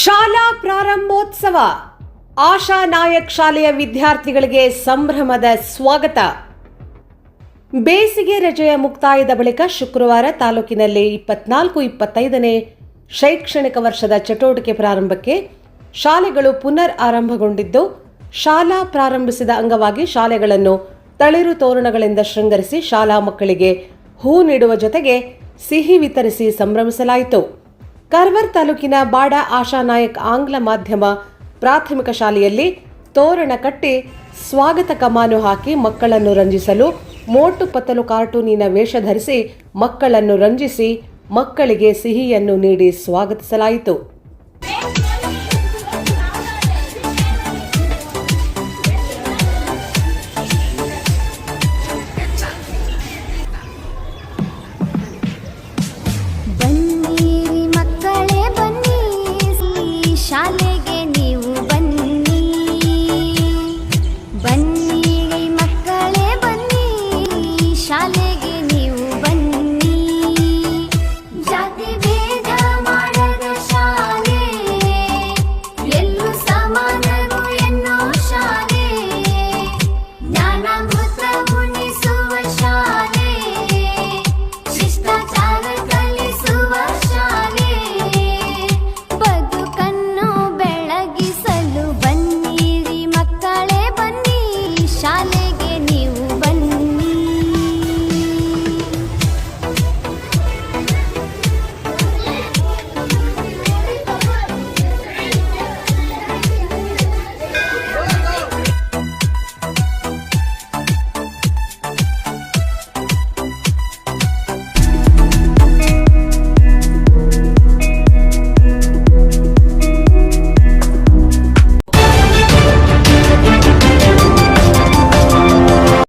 ಶಾಲಾ ಪ್ರಾರಂಭೋತ್ಸವ. ಆಶಾ ನಾಯಕ್ ಶಾಲೆಯ ವಿದ್ಯಾರ್ಥಿಗಳಿಗೆ ಸಂಭ್ರಮದ ಸ್ವಾಗತ. ಬೇಸಿಗೆ ರಜೆಯ ಮುಕ್ತಾಯದ ಬಳಿಕ ಶುಕ್ರವಾರ ತಾಲೂಕಿನಲ್ಲಿ ಇಪ್ಪತ್ನಾಲ್ಕು, ಇಪ್ಪತ್ತೈದನೇ ಶೈಕ್ಷಣಿಕ ವರ್ಷದ ಚಟುವಟಿಕೆ ಪ್ರಾರಂಭಕ್ಕೆ ಶಾಲೆಗಳು ಪುನರ್ ಆರಂಭಗೊಂಡಿದ್ದು, ಶಾಲಾ ಪ್ರಾರಂಭಿಸಿದ ಅಂಗವಾಗಿ ಶಾಲೆಗಳನ್ನು ತಳಿರು ತೋರಣಗಳಿಂದ ಶೃಂಗರಿಸಿ ಶಾಲಾ ಮಕ್ಕಳಿಗೆ ಹೂ ನೀಡುವ ಜೊತೆಗೆ ಸಿಹಿ ವಿತರಿಸಿ ಸಂಭ್ರಮಿಸಲಾಯಿತು. ಕಾರ್ವರ್ ತಾಲೂಕಿನ ಬಾಡ ಆಶಾನಾಯಕ್ ಆಂಗ್ಲ ಮಾಧ್ಯಮ ಪ್ರಾಥಮಿಕ ಶಾಲೆಯಲ್ಲಿ ತೋರಣ ಕಟ್ಟಿ ಸ್ವಾಗತ ಕಮಾನು ಹಾಕಿ ಮಕ್ಕಳನ್ನು ರಂಜಿಸಲು ಮೋಟು ಪತ್ತಲು ಕಾರ್ಟೂನಿನ ವೇಷ ಧರಿಸಿ ಮಕ್ಕಳನ್ನು ರಂಜಿಸಿ ಮಕ್ಕಳಿಗೆ ಸಿಹಿಯನ್ನು ನೀಡಿ ಸ್ವಾಗತಿಸಲಾಯಿತು.